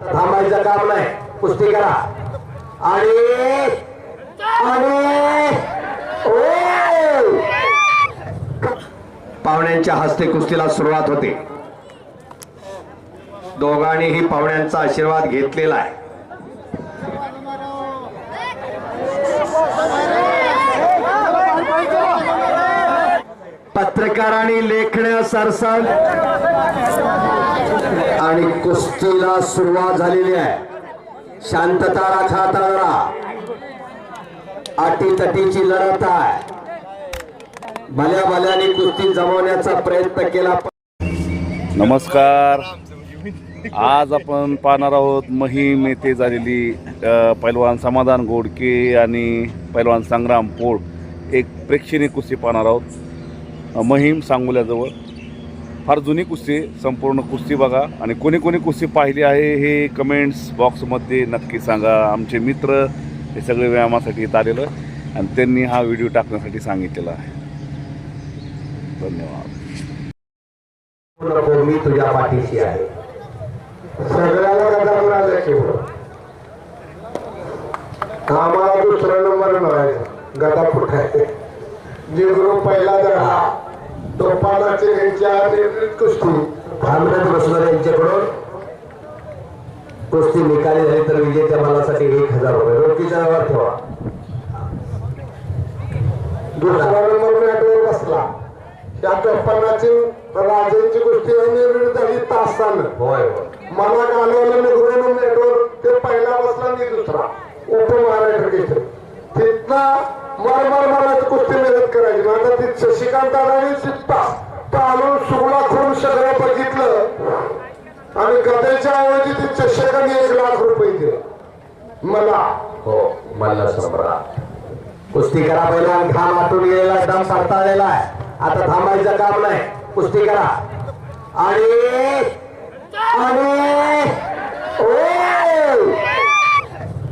थांबायचं काम नाही. कुस्ती करा. आणि पाहुण्यांच्या हस्ते कुस्तीला सुरुवात होते. दोघांनीही पाहुण्यांचा आशीर्वाद घेतलेला आहे. पत्रकारांनी लेखण्या सरसाल. आणि कुस्तीला सुरुवात झालेली आहे. शांतता राखा आता जरा. अटीतटीची लढत आहे. भल्या भल्याने कुस्ती जमवण्याचा प्रयत्न केला. नमस्कार. आज आपण पाहणार आहोत महिम येथे झालेली पैलवान समाधान गोडके आणि पैलवान संग्राम पोळ. एक प्रेक्षणीय कुस्ती पाहणार आहोत. महिम सांगोल्याजवळ. फार जुनी कुस्ती संपूर्ण कुस्ती बघा. आणि कोणी कोणी कुस्ती पाहिली आहे हे कमेंट्स बॉक्समध्ये नक्की सांगा. आमचे मित्र हे सगळे व्यायामासाठी इथं आलेलं आणि त्यांनी हा व्हिडिओ टाकण्यासाठी सांगितलेला आहे. धन्यवाद. मी तुझ्या पाठीशी आहे. सगळ्याला आम्हाला दुसरा नंबर मिळायचा गदा फुटायचे जे ग्रुप पहिला धडा. टोपालाचे यांच्या कुस्ती. थांबण्यात बसणार यांच्याकडून. कुस्ती निकाली झाली तर विजेत्या मालासाठी एक हजार रुपये. रोखीच्या नावावर ठेवा. दुसरा नंबर मॅटवर बसला. त्या टोपालाची राजांची कुस्ती निर्णित झाली तासानं. होय मला घालवलं निघून नेटवर ते पहिला बसला मी दुसरा. उप महाराष्ट्र केसरी तिथनं मर मर मराठी कुस्ती मेहनत करायची मग ती शशिकांत दादाने चित्ता सुगला खून सगळं बघितलं. आणि गदेच्या ऐवजी ती चषकाने एक लाख रुपये दिले. मला. हो मला सम्राट. कुस्ती करा पहिला घाम आटून गेलेला दम पडताळलेला आहे. आता थांबायचं काम नाही. कुस्ती करा. आणि आणि ओ!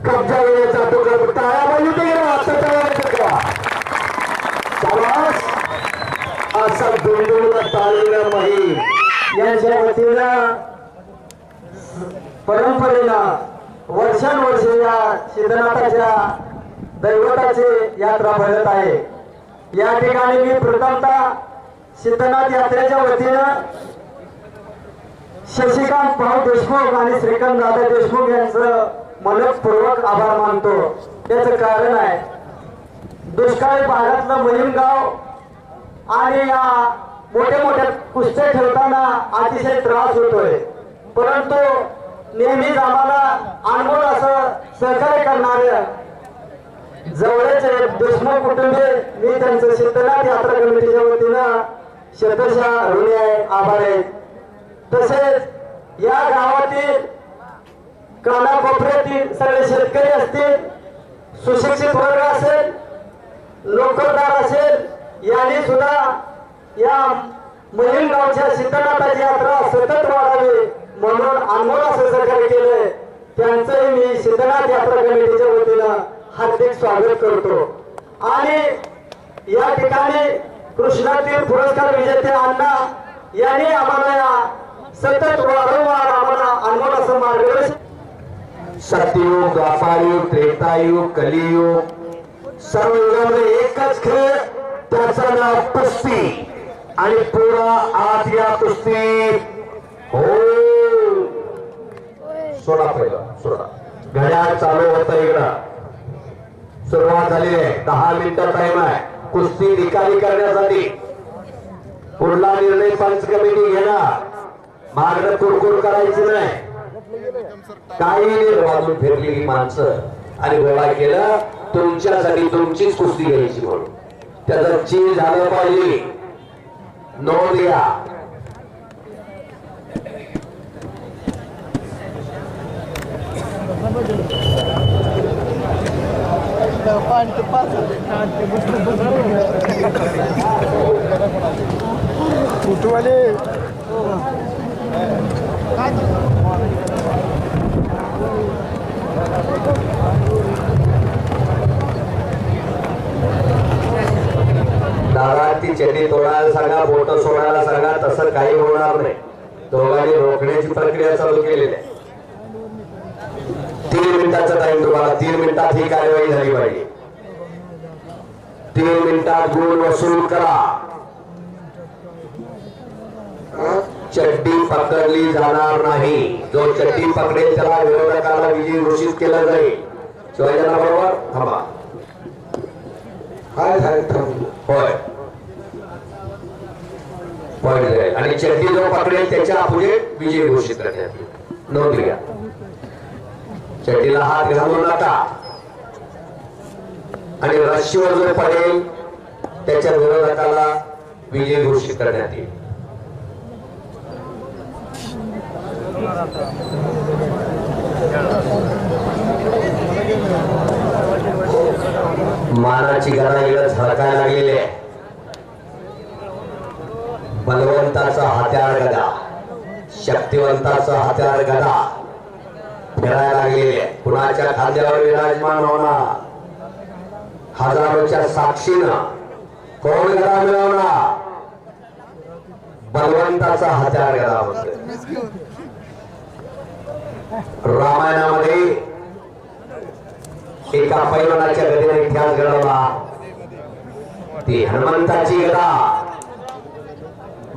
कब्जा वेळेचा तुकडा टाळ्या पाहिजे ते की नाही? आता असा दुमदुमला ताळलेला महिम यांच्या वतीनं परंपरेनं वर्षानुवर्ष या सिद्धनाथाच्या दैवताची यात्रा भरत आहे. या ठिकाणी मी प्रथमतः सिद्धनाथ यात्रेच्या वतीनं शशिकांत भाऊ देशमुख आणि श्रीकांत दादा देशमुख यांचं मनपूर्वक आभार मानतो. त्याचं कारण आहे दुष्काळी भागातलं महिम गाव आणि या मोठ्या मोठ्या कुस्त्या ठेवताना अतिशय त्रास होतोय. परंतु नेहमीच आम्हाला अनमोल असं सहकार्य करणारे जवळचे देशमुख कुटुंबे मी त्यांचं शेतनाथ यात्रा कमिटीच्या वतीनं शतशा ऋणी आहे आभार आहे. तसेच या गावातील कानाकोपऱ्यातील सगळे शेतकरी असतील सुशिक्षित वर्ग असेल नोकरदार असेल यांनी सुद्धा या महिल गावच्या सिद्धनाथाची यात्रा सतत वाढावी म्हणून आंदोलन असं सहकार्य केलंय. त्यांचंही मी सिद्धनाथ यात्रा कमिटीच्या वतीनं हार्दिक स्वागत करतो. आणि या ठिकाणी कृष्णातील पुरस्कार विजेते अण्णा यांनी आम्हाला या सतत वारंवार आम्हाला अनमोल असं मार्गदर्शन सत्ययुग द्वापारयुग त्रेतायुग कलियुग. सर्व युगामध्ये एकच खेळ. त्याचं नाव कुस्ती आणि पुरा आज या कुस्ती हो. सोडा पहिला सोडा. घड्याळ चालू होतं इकडं. सुरुवात झाली आहे. दहा मिनिटं टाइम आहे. कुस्ती निकाली करण्यासाठी. पुढला निर्णय पंच कमिटी घेणार. मागणं कुरकुर करायची नाही. काही वाजून फिरली माणसं. आणि गोळा केलं. तुमच्यासाठी तुमचीच कुस्ती घ्यायची म्हणून. त्याचं चीज झालं पाहिजे. नोंद घ्या कुटुवाले काय चेटी तोडायला सांगा बोट सोडायला सांगा तसं काही होणार नाही. दोघांनी रोखण्याची प्रक्रिया चालू केलेली आहे. तीन मिनिटाचा टाइम तुम्हाला तीन मिनिटात ही कार्यवाही झाली पाहिजे. तीन मिनिटात गुण वसूल करा. चड्डी पकडली जाणार नाही. जो चड्डी पकडेल त्याला विरोधकाला विजयी घोषित केलं जाईल. शिवाजींना बरोबर थांबा. हाय थांब. होय. पॉईंट जाईल आणि चड्डी जो पकडेल त्याच्या पुढे विजय घोषित करण्यात नोंद घ्या. चड्डीला हात घालू नका. आणि रस्सीवर जो पडेल त्याच्या विरोधकाला विजय घोषित करण्यात येईल. मानाची गदा इकडे झळकायला लागलेली आहे. बलवंताचा हत्यार गदा. शक्तिवंताचा हत्यार गदा. फिरायला लागलेले. कुणाच्या खांद्यावर विराजमान होणार? हजारोच्या साक्षीनं कोण गदा मिळवणार? बलवंताचा हत्यार गदा होत रामायणामध्ये एका पैलवानाच्या गदीने इतिहास घडवला. ती हनुमंताची गदा.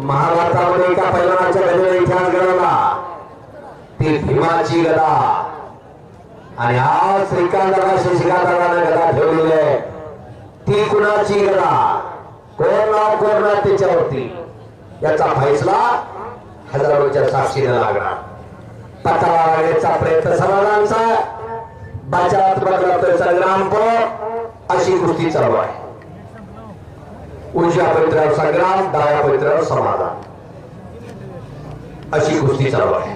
महाभारतामध्ये एका पैलवानाच्या गदीने इतिहास घडवला. ती भीमाची गदा. आणि आज श्रीकांताला शशिकांताला गदा ठेवलेली आहे. ती कुणाची गदा? कोण नाव कोण त्याच्यावरती? याचा फैसला हजारोच्या साक्षीने लागणार. पचावा लागण्याचा प्रयत्न समाजांचा. बचावात बदलतोय संग्राम पो अशी कृती चालू आहे. उजव्या पवित्रावर संग्राम डाव्या पवित्रावर समाधान. अशी कुस्ती चालू आहे.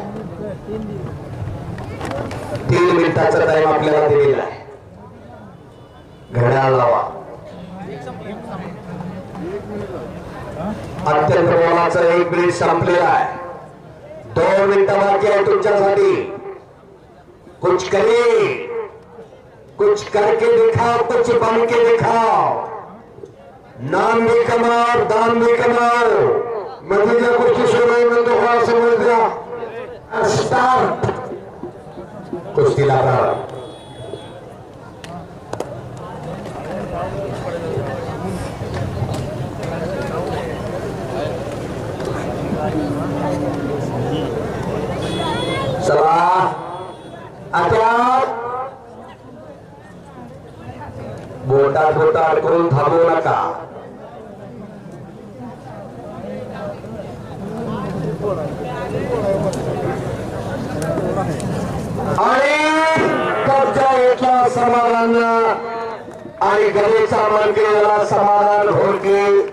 तीन मिनिटाचा टाइम आपल्याला दिलेला आहे. घड्याळ लावा. अत्यंत मोलाचं एक मिनिट संपलेला आहे. दोन मिनिटं बाकी आहे तुमच्यासाठी. कुछ करिए कुछ करके दिखाओ कुछ बन के दिखाओ नाम भी कमाओ, दान भी कमाओ। मदीना को किस समय में तो क्या समझ गया? स्टार्ट कुछ दिलाता सलाह बोटा बोटार बोटार करून थांबवू नका आणि कब्जा घेतला समाधान आणि गणेशचा मान केलेला समाधान होडके